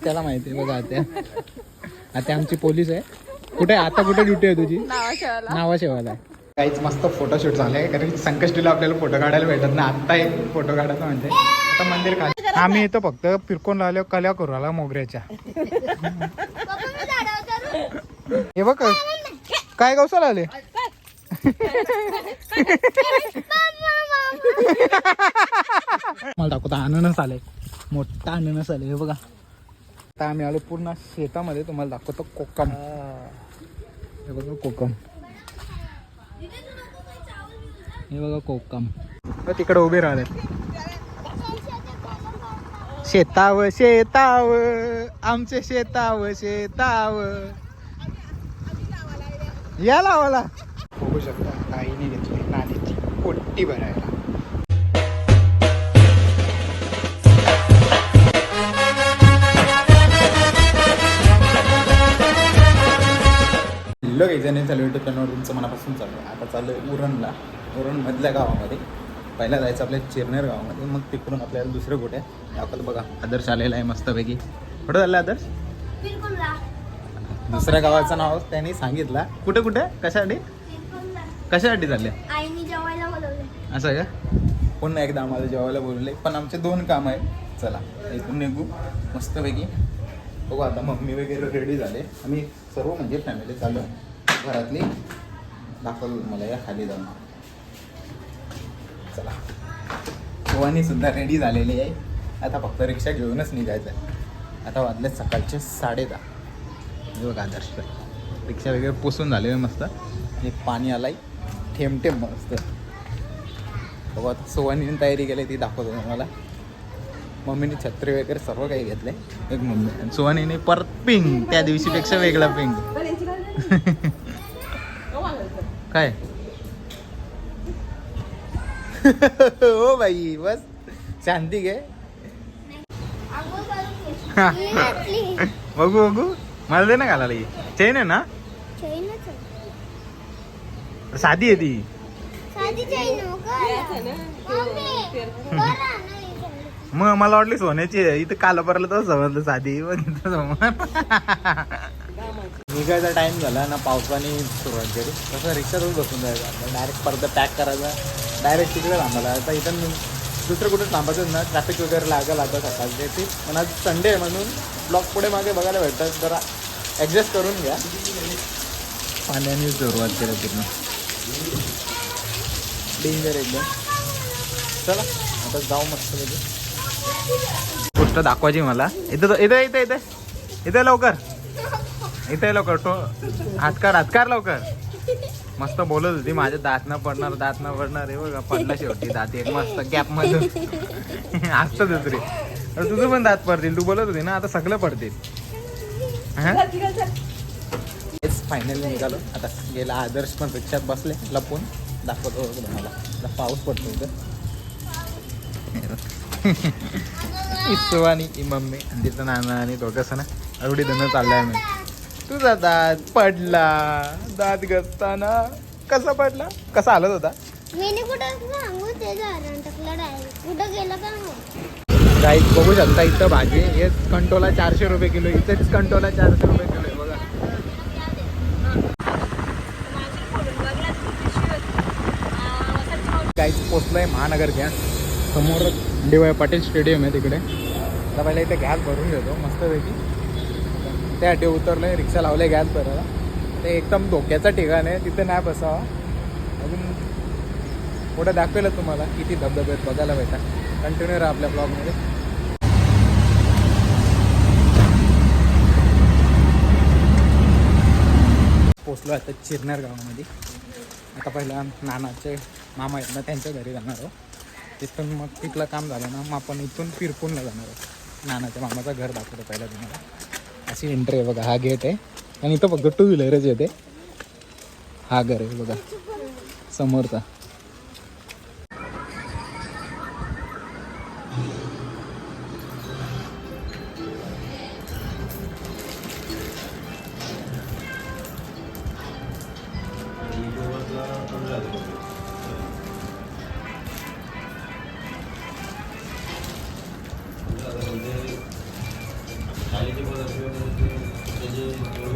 आत्याला माहिती आहे बघा आत्या. आत्या आमची पोलीस आहे. कुठे आता कुठे ड्युटी आहे तुझी? नावा शेवायला काहीच मस्त फोटोशूट झालंय कारण संकष्टीला आपल्याला फोटो काढायला भेटत नाही. आत्ता एक फोटो काढायचा म्हणजे. आता मंदिर खाली आम्ही इथं फक्त फिरकून लावल्या कल्या करू आला मोगऱ्याच्या. हे बघ काय गवसाला आले? मला दाखवता अननस आलाय. मोठा अननस आले हे बघा. आता आम्ही आलो पूर्ण शेतामध्ये तुम्हाला दाखवतो कोकम. हे. बघा कोकम. हे बघा कोकम. तिकडे उभे राहिले. शेताव शेताव आमचे शेताव शेताव. या लावाला. बघू शकता आईने घेतली नाणीची पोट्टी भरायला. हॅलो काही जण चालू युट्यूब चॅनलवर तुमचं मनापासून चालू आहे. आता चालू आहे उरणला. उरणमधल्या गावामध्ये पहिला जायचं आपल्या चिरनेर गावामध्ये मग तिकडून आपल्याला दुसरं कुठे दाखवलं बघा आदर्श आलेला आहे मस्तपैकी. कुठं झालं आदर्श? दुसऱ्या गावाचं नाव त्यांनी सांगितलं. कुठे कुठे? कशासाठी कशासाठी बोलवले असं का? पुन्हा एकदा आम्हाला जेवायला बोलवले पण आमचे दोन काम आहे चला इथून निघू. मस्तपैकी. बघू आता मम्मी वगैरे रेडी झाले. आम्ही सर्व म्हणजे फॅमिली चालू आहे. घरातली. दाखवलं मला या खाली जाऊन. चला. भवानी सुद्धा रेडी झालेली आहे. आता फक्त रिक्षा घेऊनच निघायचं आहे आता वाजले सकाळचे साडे दहा. बघा आदर्श. रिक्षा वगैरे पुसून झाले मस्त. हे पाणी आलाय. थेंब थेंब मस्त. बघू आता सुवानीने तयारी केली ती दाखवतो तुम्हाला. मम्मीने छत्री वगैरे सर्व काही घेतलंय. एक मम्मी. आणि सुवानीने परत पिंक त्या दिवशीपेक्षा वेगळा पिंक काय? हो बाई बस. शांती घे. बघू बघू. मला दे ना घालायला ही. चेन आहे ना. साधी आहे ती. हो. मग मला वाटली सोन्याची आहे. इथं काला परला तर समजलं साधी. पण समोर. निघायचा टाईम झाला ना पावसाने सुरुवात केली. तसं रिक्षातच बसून जायचं. डायरेक्ट परत पॅक करायचा. डायरेक्ट तिकडे थांबायला आता इथं दुसरं कुठे थांबायचं ना ट्रॅफिक वगैरे लागेल आता सकाळचे. ते पण आज संडे आहे म्हणून ब्लॉक पुढे मागे बघायला भेटतात. जरा ॲडजस्ट करून घ्या. पाण्याने सुरुवात केली पूर्ण. डेंजर एकदम. चला आता जाऊ मस्त गोष्ट दाखवायची मला. इथं इथं इथं इथं. इथं लवकर. इथे लवकर तो हातकार हातकार लवकर. मस्त बोलत होती माझे दात न पडणार दात न पडणार हे बघा पडला शेवटी दात एक मस्त गॅप मधून. असतं दुसरी. तुझं पण दात पडतील तू बोलत होती ना आता सगळं पडतील. हेच फायनली निघालो. आता गेला आदर्श पण रिक्षात बसले लपून. दाखवतो मला पाऊस पडतो इथं. इस्वानी मम्मी आणि तिथं नाना आणि दोघं ना एवढी धनं चाललाय मी तुझा दात पडला. दात घसताना कसा पडला? कसा हालत होता? मीने कुठं सांगू ते झालं टाकलं डायरेक्ट कुठं गेलं का मग काही बघू शकता इथं भाजी. हेच कंटोला चारशे रुपये किलो इथेच कंटोला चारशे रुपये किलो आहे. बघा. काहीच पोचलंय महानगर गॅस. समोर डी वाय पाटील स्टेडियम आहे तिकडे. आता पहिला इथे गॅस भरून घेतो. मस्तपैकी. त्यासाठी उतरले रिक्षा लावले गॅस भरायला. ते एकदम धोक्याचं ठिकाण आहे तिथे नाही बसावा. अजून पुढे दाखवेल तुम्हाला किती धबधबे आहेत बघायला भेटा कंटिन्यू राहा आपल्या ब्लॉगमध्ये पोचलो आता चिरणार गावामध्ये. आता पहिला नानाचे मामा आहेत ना त्यांच्या घरी जाणार आहोत. तिथून मग तिथलं काम झालं ना मग आपण इथून पिरपूरला जाणार आहोत. नानाच्या मामाचं घर दाखवतो पहिला तुम्हाला अशी एंट्री आहे बघा हा गेट आहे. आणि इथं फक्त टू व्हीलरच येते. हा घर आहे बघा समोरचा.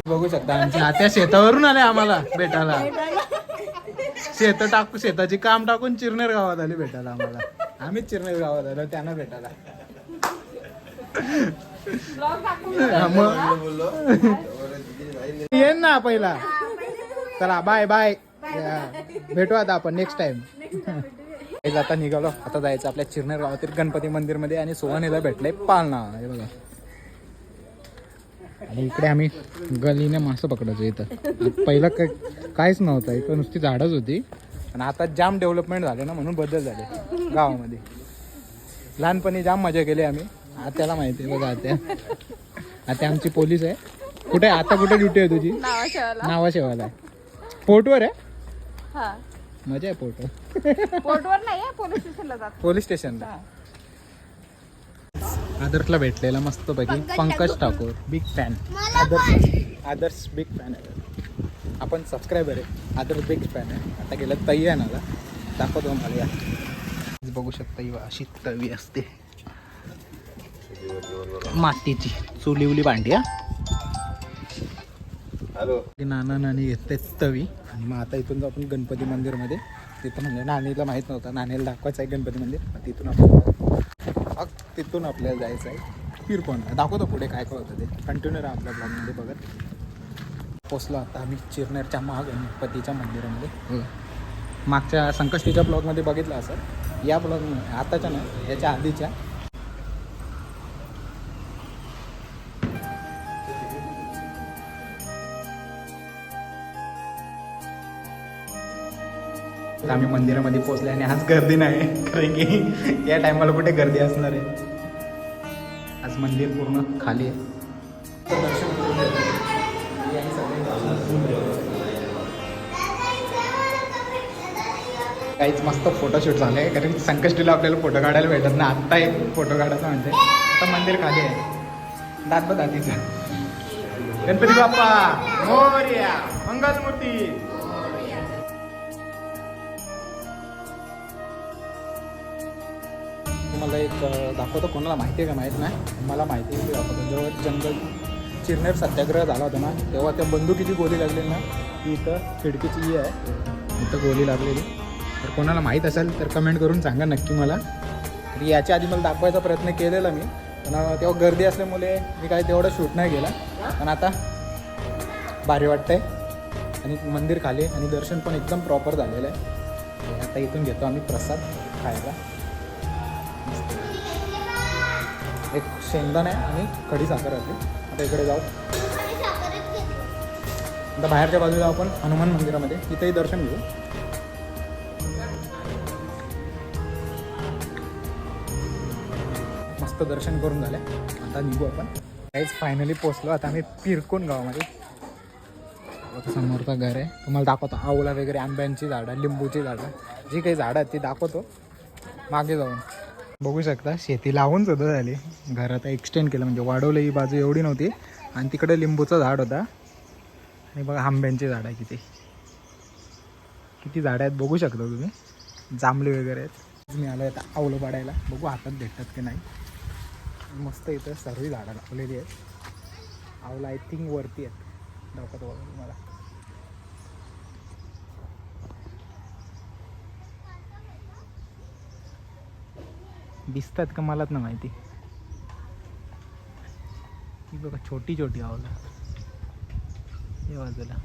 बघू शकता आमची आत्या शेतावरून आले आम्हाला भेटायला. शेत टाकू शेताची काम टाकून चिरनेर गावात आली भेटायला आम्हाला. आम्हीच चिरनेर गावात आलो त्यांना भेटायला. मग येईन ना पहिला. चला बाय बाय भेटू आता आपण नेक्स्ट टाइम आता निघालो. आता जायचं आपल्या चिरनेर गावातील गणपती मंदिरमध्ये आणि सोहानेला भेटलंय पालना. हे बघा. आणि इकडे आम्ही गलीने मासं पकडायचो इथं. पहिलं काय काहीच नव्हतं. इथं नुसती झाडच होती. आणि आता जाम डेव्हलपमेंट झाले ना म्हणून बदल झाले. गावामध्ये. लहानपणी जाम मजा केली आम्ही. आत्याला माहिती आहे बघा आत्या. आत्या आमची पोलीस आहे. कुठे? आता कुठे ड्युटी आहे तुझी? नावा शेवाला आहे. पोर्टवर आहे? हा. मजा आहे पोर्टवर पोर्टवर नाही पोलीस स्टेशनला पोलीस स्टेशनला. आदर्शला भेटलेला मस्त पैकी Pankaj Thakur. Big fan Adarsh Adarsh big fan आहे. आपण सबस्क्रायबर आहे. आदर्श बिग फॅन आहे. आता गेलं तई आहे ना दाखवतो मला या. बघू शकता ही अशी तवी असते. मातीची. चुली उली भांडी हा. नाना नानी घेते तवी. आणि मग आता इथून जाऊ आपण गणपती मंदिरमध्ये. तिथं म्हणजे नानीला माहीत नव्हतं. नानीला दाखवायचं आहे गणपती मंदिर. तिथून आपण मग तिथून आपल्याला जायचं आहे फिरकोण दाखवतो पुढे काय काय होतं ते. कंटिन्यू राहा आपल्या ब्लॉगमध्ये बघत. पोचलो आता आम्ही चिरनेरच्या महागणपतीच्या मंदिरामध्ये. हो. मागच्या संकष्टीच्या ब्लॉगमध्ये बघितलं असं. या ब्लॉग आताच्या नाही याच्या आधीच्या. तर आम्ही मंदिरामध्ये पोचले आणि आज गर्दी नाही कारण की या टायमाला कुठे गर्दी असणार आहे? आज मंदिर पूर्ण खाली आहे. काहीच मस्त फोटोशूट झालं आहे कारण संकष्टीला आपल्याला फोटो काढायला भेटत नाही. आत्ता एक फोटो काढायचा म्हणजे आता मंदिर खाली आहे. दात बघ दातीचा गणपती बाप्पा मोर्या मंगलमूर्ती. मला एक दाखवतो. कोणाला माहिती आहे का? माहीत नाही. मला माहिती आहे की दाखवतो जेव्हा जंगल चिरनेर सत्याग्रह झाला होता ना तेव्हा त्या बंदुकीची गोली लागलेली ना ती इथं खिडकीची ही आहे. इथं गोली लागलेली. तर कोणाला माहीत असेल तर कमेंट करून सांगा नक्की मला. तर याच्या आधी मला दाखवायचा प्रयत्न केलेला मी. पण तेव्हा गर्दी असल्यामुळे मी काही तेवढं शूट नाही केला. पण आता भारी वाटतंय. आणि मंदिर खाली आणि दर्शन पण एकदम प्रॉपर झालेलं आहे. आता इथून घेतो आम्ही प्रसाद खायला. एक शेंगदाण आहे आणि खडी साखर असते आता इकडे जाऊ. आता बाहेरच्या बाजूला जाऊ आपण हनुमान मंदिरामध्ये तिथेही दर्शन घेऊ. मस्त दर्शन करून झालं. आता निघू आपण. काहीच फायनली पोचलो आता आम्ही पिरकून गावामध्ये. समोरचा समोरचं घर आहे. तुम्हाला दाखवतो. आवळा वगैरे आंब्यांची झाडं लिंबूची झाडं. जी काही झाडं आहेत ती दाखवतो. मागे जाऊन. बघू शकता शेती लावून सुद्धा झाली. घरात एक्सटेंड केलं म्हणजे वाढवलं ही बाजू एवढी नव्हती. आणि तिकडे लिंबूचं झाड होता. आणि बघा आंब्यांची झाडं आहे किती किती झाडं आहेत बघू शकता तुम्ही. जांभळे वगैरे आहेत. मी आलो आता आवलं पाडायला बघू हातात भेटतात की नाही. मस्त इथं सर्व झाडं लावलेली आहेत. आवलं आय थिंक वरती आहेत. डोक्यात बघा तुम्हाला दिसतात का मलाच ना माहिती. ही बघा छोटी छोटी आवला. हे बाजूला.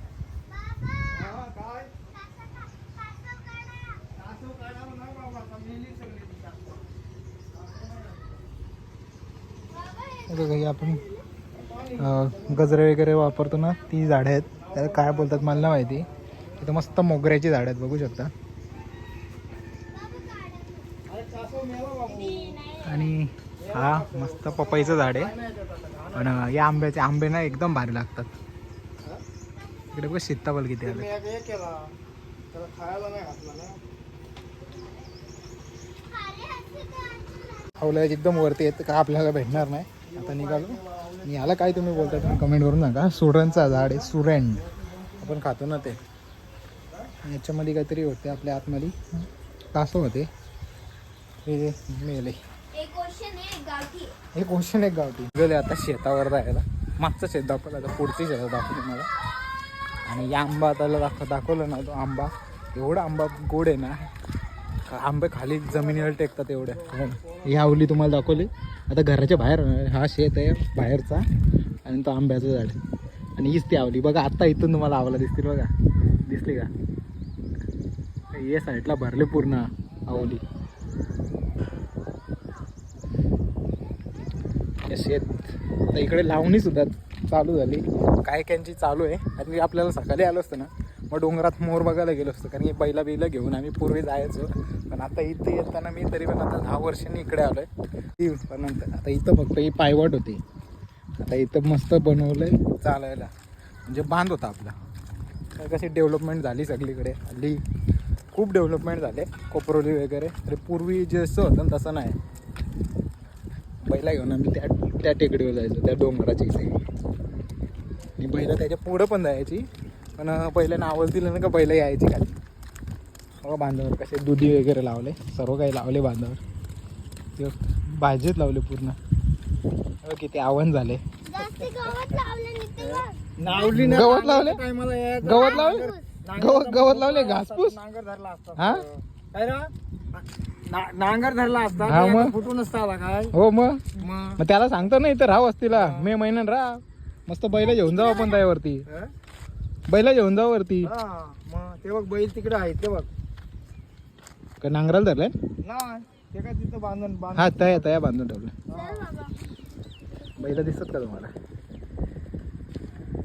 बघा ही आपण गजरे वगैरे वापरतो ना ती झाडं आहेत. त्याला काय बोलतात मला माहिती. इथं मस्त मोगऱ्याची झाडं आहेत बघू शकता. हा मस्त पपईचं झाड आहे. पण या आंब्याचे आंबे ना एकदम भारी लागतात. इकडे बघ सीताफल किती आले. आवलं एकदम वरती येत का आपल्याला भेटणार नाही. आता निघालो. मी याला काय तुम्ही बोलता तुम्ही कमेंट करून नका. सुरणचा झाड आहे सुरण आपण खातो ना ते. याच्यामध्ये काहीतरी होते आपल्या आतमध्ये. कासव होते. हे मेले. एक क्वेश्चन एक गावठी. गेले आता शेतावर जायला. मागचं शेत दाखवलं आता पुढची शेत दाखवली मला आणि या आंबा त्याला दाखव दाखवलं ना तो आंबा. एवढा आंबा गोड आहे ना. आंबे खाली जमिनीवर टेकतात एवढे. हो ही आवली तुम्हाला दाखवली. आता घराच्या बाहेर हा शेत आहे बाहेरचा आणि तो आंब्याचं झाड आणि हीच ती आवली. बघा आत्ता इथून तुम्हाला आवला दिसतील बघा. दिसली का? ये साईडला भरले पूर्ण आवली हे शेत आता इकडे लावणी सुद्धा चालू झाली. काय कायांची चालू आहे. आणि आपल्याला सकाळी आलो असतं ना मग डोंगरात मोर बघायला गेलो असतो. कारण की बैला बैला घेऊन आम्ही पूर्वी जायचो. पण आता इथे येताना मी तरी पण आता दहा वर्षांनी इकडे आलो ती पण नंतर आता इथं फक्त ही पायवाट होती. आता इथं मस्त बनवलं आहे चालायला. म्हणजे बांध होता आपला. तर कशी डेव्हलपमेंट झाली सगळीकडे. हल्ली खूप डेव्हलपमेंट झाले. कोपरोली वगैरे. तरी पूर्वी जसं होतं तसं नाही. बैला घेऊन आम्ही त्या त्या टेकडीवर जायचो त्या डोंगराच्या इथे. आणि बैलं त्याच्या पुढं पण जायची पण पहिल्यानं आवाज दिला ना का बैलं यायची खाली. हो बांधावर कसे दुधी वगैरे लावले सर्व काही लावले बांधावर. ते भाजीत लावले पूर्ण. किती आव्हान झाले. जास्ती गवत लावलं गवत लावले? गवत लावले? गवत गवत लावले घासपूस? नांगर धरला असता हा? काय ना- नांगर धरला असता हा, मग? फुटून नसता आला काय? हो मग? मग? मग त्याला सांगतो ना इथं राहा वस्तीला. मे महिन्यात राहा. मस्त बैला घेऊन जाऊ आपण त्यावरती. हं? बैला घेऊन जाऊ वरती. हा, मग ते बघ बैल तिकडे आहेत ते बघ. का नांगराला धरलाय नाही ते काय तिथं बांधून बांध हा तया तया बांधून ठेवलं. बैल दिसत का तुम्हाला?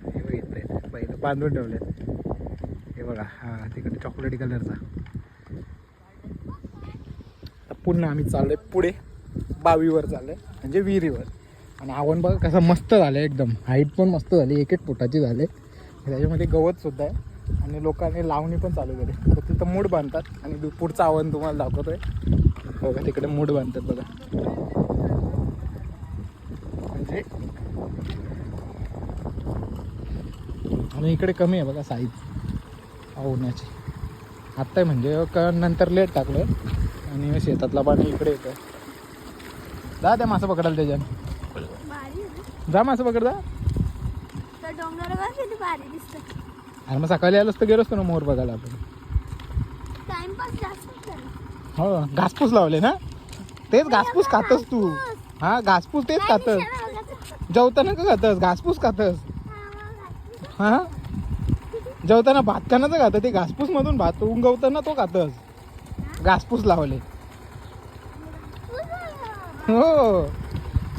हे बघ इथे बैल बांधून ठेवले हे बघा हा तिकडे चॉकलेटी कलरचा पुन्हा आम्ही चाललोय पुढे बावीवर चाललोय म्हणजे विहिरीवर. आणि आवण बघा कसं मस्त झालं एकदम. हाईट पण मस्त झाली एक एक फुटाची झाले. त्याच्यामध्ये गवत सुद्धा आहे. आणि लोकांनी लावणी पण चालू केली. तर तिथं मूड बांधतात. आणि पुढचं आव्हान तुम्हाला दाखवतोय. बघा तिकडे मूड बांधतात बघा. म्हणजे आणि इकडे कमी आहे बघा साईज आवडण्याची आत्ता म्हणजे नंतर लेट टाकलं आणि शेतातला पाणी इकडे येतं जा त्या मासं पकडाल त्याच्यानं. जा मासं पकड जा. आणि मग सकाळी आलोच गेलो असतो ना मोर बघायला आपण. हो घासपूस लावले ना? तेच घासपूस खातस तू. हा घासपूस तेच खातस. जेवताना का खातस? घासपूस खातस. हा जेवताना भात खाण्याचं खातं ते घासपूस मधून भात उंगवताना तो खातस. घासपूस लावले. हो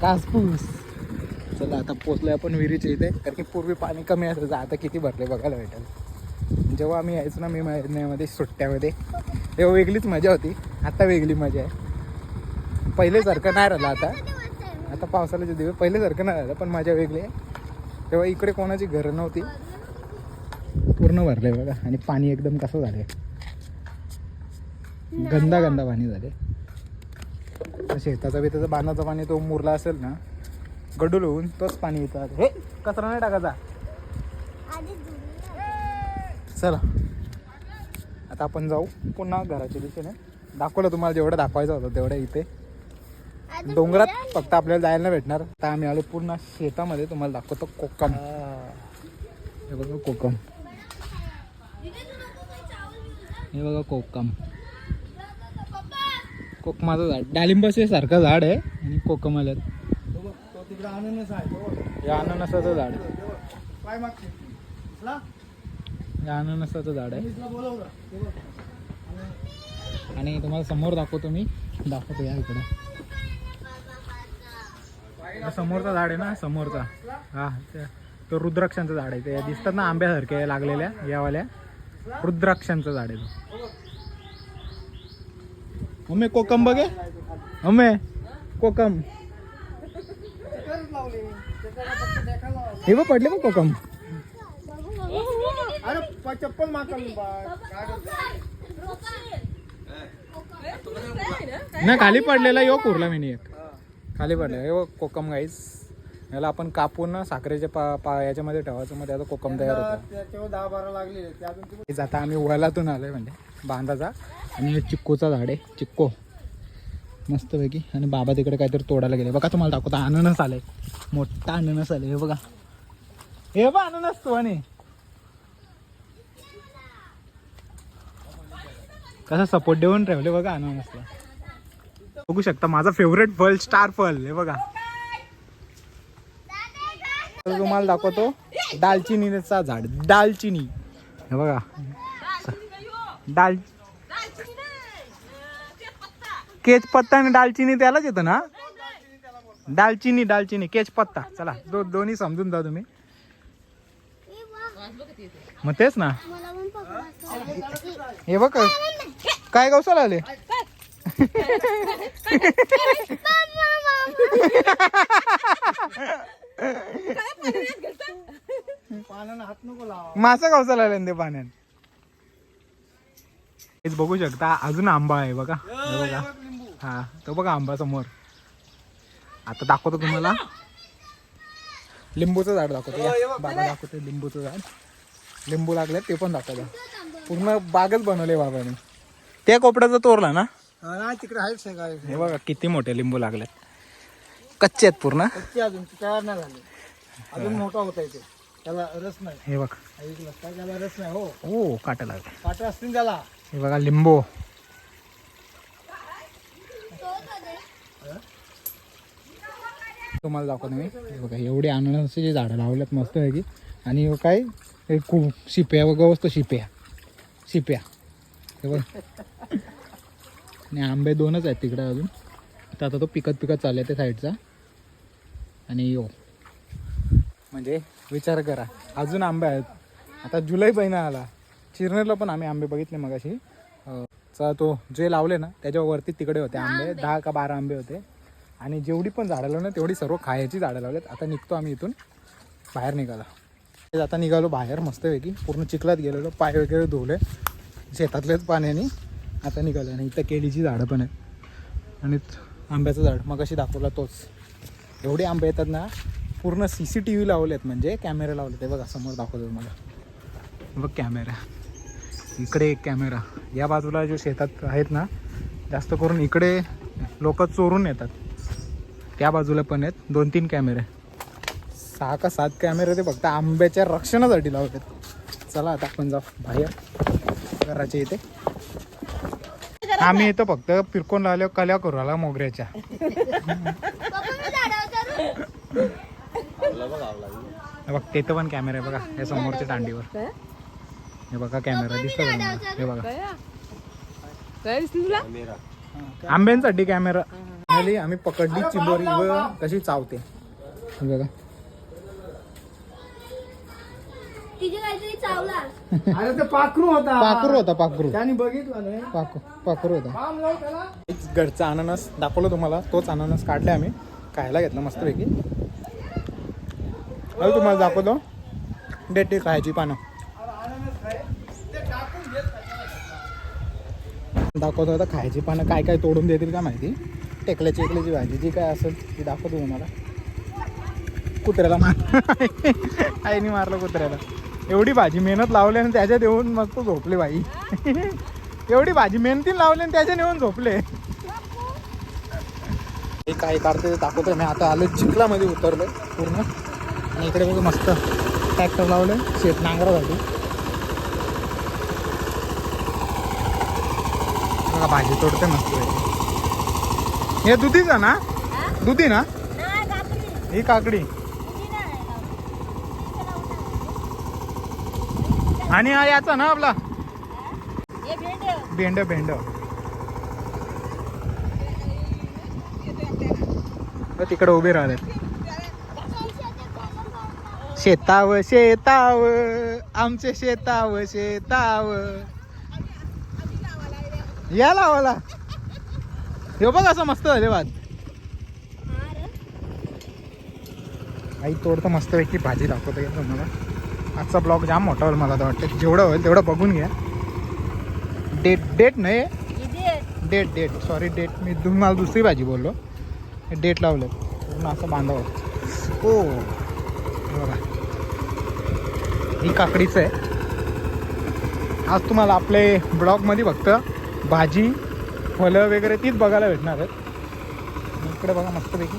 घासपूस. चला आता पोचलोय आपण विहिरीच्या इथे कारण की पूर्वी पाणी कमी असायचं आता किती भरले बघायला भेटेल. जेव्हा आम्ही यायचो ना मी महिन्यामध्ये सुट्ट्यामध्ये तेव्हा वेगळीच मजा होती. आता वेगळी मजा आहे. पहिलेसारखं नाही राहिलं आता. आता पावसाळ्याचे दिवस पहिल्यासारखं नाही राहिलं पण मजा वेगळी आहे. तेव्हा इकडे कोणाची घरं नव्हती. पूर्ण भरले बघा आणि पाणी एकदम कसं झालं गंदा गंदा पाणी झाले. शेताचा बिताचा बांधाचं पाणी तो मुरला असेल ना गडूल होऊन तोच पाणी येतात हे कचरा नाही टाकायचा. चला. आता आपण जाऊ पुन्हा घराच्या दिशेने. दाखवलं तुम्हाला जेवढं दाखवायचं होतं तेवढं इथे. डोंगरात फक्त आपल्याला जायला नाही भेटणार. आता आम्ही आलो पूर्ण शेतामध्ये तुम्हाला दाखवतो कोकम. हे. बघा कोकम. हे बघा कोकम. कोकमाचं झाड. डालिंबाचे सारखं झाड आहे आणि कोकम हे अननसाचं झाड आहे. हे अननसाचं झाड आहे. आणि तुम्हाला समोर दाखवतो मी. दाखवतो या इकडे. समोरचा झाड आहे ना समोरचा. हा तो रुद्राक्षांचं झाड आहे. ते दिसतात ना आंब्यासारखे लागलेल्या यावाल्या. रुद्राक्षांचं झाड आहे तो. मम्मी कोकम बघे मम्मी कोकम. हे बघ पडले बघ कोकम अरे चप्पल करतो? नाही खाली पडलेला यो कुरला मी एक खाली पडलेला बघ कोकम गाईस याला आपण कापून ना साखरेच्या पा पा याच्यामध्ये ठेवायचं मग त्याचा कोकम तयार होतो. दहा बारा लागले ते आता आम्ही वलातून आलोय म्हणजे बांधाचा. आणि चिक्कूचा झाड आहे चिक्को. मस्तपैकी. आणि बाबा तिकडे काहीतरी तोडायला गेले. बघा तुम्हाला दाखवता अननस आलंय. मोठा अननस आले हे बघा. हे बा अननस तो आणि कसा सपोर्ट देऊन ठेवले बघा अननसला. बघू शकता माझा फेवरेट फल स्टार फल हे बघा. तर तुम्हाला दाखवतो. दालचिनीचा झाड. दालचिनी. हे बघा. दाल केच पत्ता आणि दालचिनी त्यालाच येतं ना? दालचिनी दालचिनी केच पत्ता. चला दो दोन्ही समजून जा तुम्ही. मग तेच ना. हे बघ काय गवसाला आले? पाण्यानं हात नको लावा मासा गवसाला आले ते पाण्यात. हेच बघू शकता अजून आंबा आहे बघा. हे बघा. हा तो बघा आंबा समोर. आता दाखवतो तुम्हाला. लिंबूचं झाड दाखवतो. या. बाबा दाखवतो लिंबूचं झाड. लिंबू लागले ते पण दाखवतो. पूर्ण बागच बनवले बाबाने. त्या कोपड्याचा तोरला ना? हा, नाही तिकडे आहेच सगळं हे बघा किती मोठे लिंबू लागलेत. कच्चे आहेत पूर्ण. कच्चे अजून ते तयार नाही झाले. अजून मोठा होता इथे त्याला रस नाही. हे बघ. ऐकलं काय त्याला रस नाही हो. ओ काटा लागला. काटे असतील त्याला. हे बघा लिंबू. तुम्हाला दाखवतो मी. हे बघा एवढे अननसाची झाडं लावल्यात मस्त आहे की आणि हे काय? हे कु शिप्या वगैरे असतो शिप्या. शिप्या. हे बघ. आणि आंबे दोनच आहेत तिकडे अजून. तर आता तो पिकत पिकत चालले ते साईडचा आणि यो. म्हणजे विचार करा. अजून आंबे आहेत. आता जुलै महिना आला. चिरनेरला पण आम्ही आंबे बघितले मग अशी चा तो जे लावले ना त्याच्यावरती तिकडे होते आंबे. दहा का बारा आंबे होते. आणि जेवढी पण झाडं लावली ना तेवढी सर्व खायची झाडं लावलेत. आता निघतो आम्ही इथून. बाहेर निघाला. ते आता निघालो बाहेर मस्तपैकी. पूर्ण चिखलात गेलेलो. पाय वगैरे धुवले. शेतातलेच पाण्याने. आता निघालो. आणि इथं केळीची झाडं पण आहेत. आणि आंब्याचं झाड. मग अशी दाखवला तोच. एवढे आंबे येतात ना पूर्ण सी सी टी व्ही लावलेत म्हणजे कॅमेरे लावले ते बघा समोर दाखवतो तुम्हाला. बघ कॅमेरा इकडे एक कॅमेरा या बाजूला जे शेतात आहेत ना जास्त करून इकडे लोक चोरून येतात. त्या बाजूला पण आहेत दोन तीन कॅमेरे सहा का सात कॅमेरे ते फक्त आंब्याच्या रक्षणासाठी लावतात चला आता आपण जाऊ बाहेर. घराच्या इथे. आम्ही इथं फक्त पिरकोन लावल्या कल्या करू आला मोगऱ्याच्या. हे बघ तिथं पण कॅमेरा आहे बघा या समोरच्या दांडीवर. हे बघा कॅमेरा दिसतो का? हे बघा. काय दिसली तुला? आंब्यांसाठी कॅमेरा आली आम्ही पकडली चिंबोरी व कशी चावते. हे बघा. अरे ते पाखरू होता. पाखरू होता पाखरू. त्याने बघितलं नाही पाखरू पाखरू होता. घरचा अननस दाखवलं तुम्हाला तोच अननस काढले आम्ही. खायला घेतला मस्तपैकी. अरे तुम्हाला दाखवतो. डेटी खायची पानं. दाखवतो आता खायची पानं काय काय तोडून देतील का माहिती. टेकल्याची एकल्याची भाजी जी काय असेल ती दाखवतो तुम्हाला. कुत्र्याला मार आईने मारलं कुत्र्याला. एवढी भाजी मेहनत लावली आणि त्याच्यात येऊन मस्त झोपले बाई. एवढी भाजी मेहनतीने लावली आणि त्याच्यात येऊन झोपले. हे काय काढते ते दाखवतोय. मी आता आलो चिखलामध्ये उतरलोय पूर्ण. आणि इकडे बघा मस्त ट्रॅक्टर लावलं. शेत नांगरासाठी. बघा भाजी तोडते मस्त. हे दुधीचा ना? दुधी ना? ही काकडी. आणि हा याचा ना आपला? भेंड भेंड. तिकडे उभे राहिले शेताव शेताव आमचे शेताव शेताव. या लावाला. हे बघ असं मस्त झाले भात. आई तोडतं मस्त पैकी भाजी दाखवतो का तुम्हाला. आजचा ब्लॉग जाम मोठा होईल मला तर वाटतं. जेवढं होईल तेवढं बघून घ्या. डेट डेट नाही. Date date. Sorry date. मी तुम्हाला दुसरी भाजी बोललो. हे डेट लावलं पूर्ण असं बांधावं. हो. बघा. ही काकडीचं आहे. आज तुम्हाला आपले ब्लॉगमध्ये फक्त भाजी फळं वगैरे तीच बघायला भेटणार आहेत. इकडे बघा मस्तपैकी.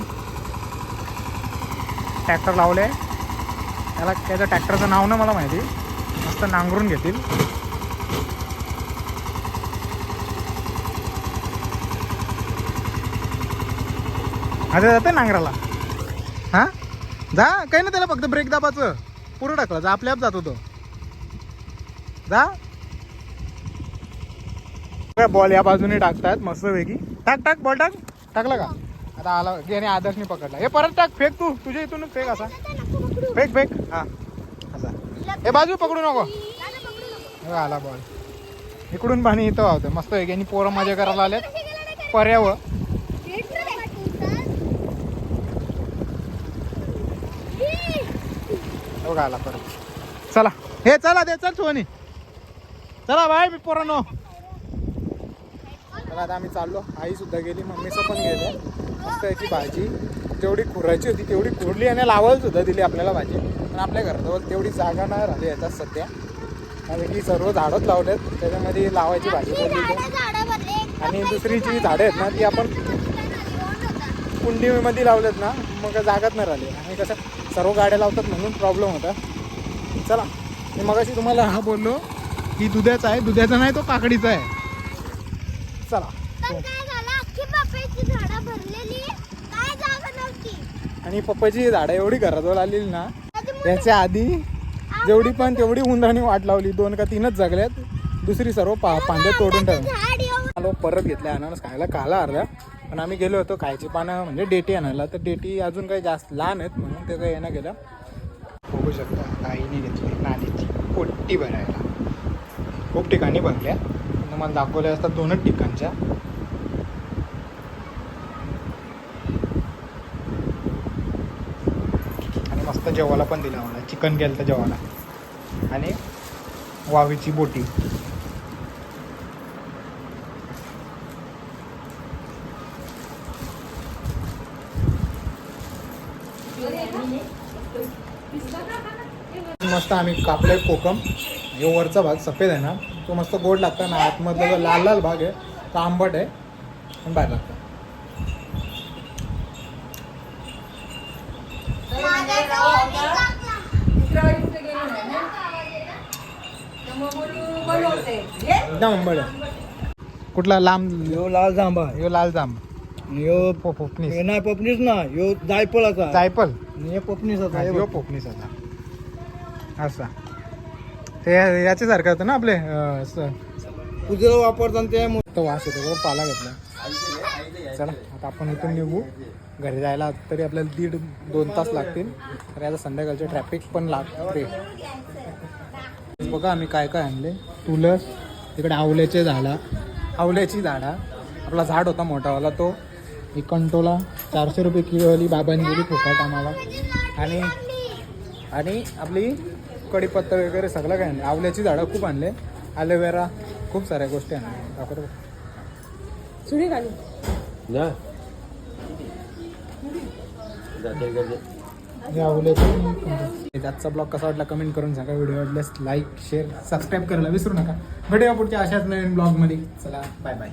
ट्रॅक्टर लावले आहे त्याला त्याच्या ट्रॅक्टरचं नाव ना मला माहिती. मस्त नांगरून घेतील. आता जाते नांगराला. हां? जा काही ना त्याला फक्त ब्रेक दाबाचं पुरं टाकलं जा आपल्या आप जातो तो जा. बॉल या बाजूने टाकतात मस्त वेगी टाक टाक बॉल टाक. टाकला का? आता आला याने आदर्शने पकडला. हे परत टाक फेक तू. तुझ्या इथून फेक असा. फेक फेक. हा. असा. हे बाजू पकडू नको. आला बॉल इकडून पाणी इथं वाहतं मस्त वेगी आणि पोरं मजा करायला आल्यात पर्यावं हे बघा आला परत. चला. हे चला दे चल सोनी चला बाय मी पोरांनो. चला आता आम्ही चाललो. आई सुद्धा गेली मम्मीचं पण गेलं. मस्त याची भाजी. जेवढी खुरायची होती तेवढी खुरली आणि लावायला सुद्धा दिली आपल्याला भाजी. पण आपल्या घराजवळ तेवढी जागा नाही राहिली याच्यात सध्या. कारण की सर्व झाडच लावलेत त्याच्यामध्ये लावायची भाजी बोलली आणि दुसरी जी झाडं आहेत ना ती आपण कुंडीमध्ये लावलेत ना मग जागाच नाही राहिली. आणि कसं सर्व गाड्या लावतात म्हणून प्रॉब्लेम होता. चला मी मगाशी तुम्हाला हा बोललो की दुधाचा आहे. दुधाचा नाही तो काकडीचा आहे. चला. पण काय झालं? अख्खी पपईची झाडं भरलेली. काय जागा नव्हती. आणि पप्पाची झाडं एवढी घराजवळ आलेली ना त्याच्या आधी जेवढी पण तेवढी उंदराने वाट लावली. दोन का तीनच जगल्यात. दुसरी सर्व पा पांढ्या तोडून ठेवली परत घेतल्या अनानस खायला. खाला अर्धा पण आम्ही गेलो होतो खायची पानं म्हणजे डेटी आणायला. तर डेटी अजून काही जास्त लहान आहेत म्हणून ते काही येणं गेलं. बघू शकता काहीने घेतली नाणीची पोट्टी भरायला. खूप ठिकाणी भरल्या. तुम्हाला दाखवल्या असतात दोनच ठिकाणच्या. आणि मस्त जेवायला पण दिला मला. चिकन गेलं तर जेवायला. आणि वावीची बोटी. मस्त आम्ही कापले कोकम. हे वरचा भाग सफेद आहे ना. तो मस्त गोड लागतो ना आतमधला जो लाल लाल भाग आहे तो आंबट आहे. पण बाहेर लागतो. एकदम आंबट आहे. कुठला? लांब. यो लाल जांबा ह्यो लाल जांब यो पो- पोपणीस हे नाही पपनीस ना. यो जायफळाचा. जायफल आणि हे पपनीसाचा ह्यो पोपणीस आता असा. ते याच्यासारखं होतं ना आपले पूजेला वापरतात ते तो वास येतो बरोबर पाला घेतला. चला आता आपण इथून निघू. घरी जायला तरी आपल्याला दीड दोन तास लागतील. तर आता संध्याकाळचे ट्रॅफिक पण लागते बघा आम्ही काय काय आणले. तुळस तिकडे आवल्याचे झाडा. आवल्याची झाडा. आपला झाड होता मोठावाला तो. एक कंटोला चारशे रुपये किलोवाली बाबांनी दिली फुकट आम्हाला. आणि आणि आपली कढीपत्ता वगैरे सगळं काय आणलं आवल्याची झाडं खूप आणले. ॲलोवेरा खूप साऱ्या गोष्टी आणल्या. दाखवतो हे आवल्याची आजचा ब्लॉग कसा वाटला कमेंट करून सांगा. व्हिडिओ वाटल्यास लाईक शेअर सबस्क्राईब करायला विसरू नका. भेटूया पुढच्या अशाच नवीन ब्लॉगमध्ये. चला बाय बाय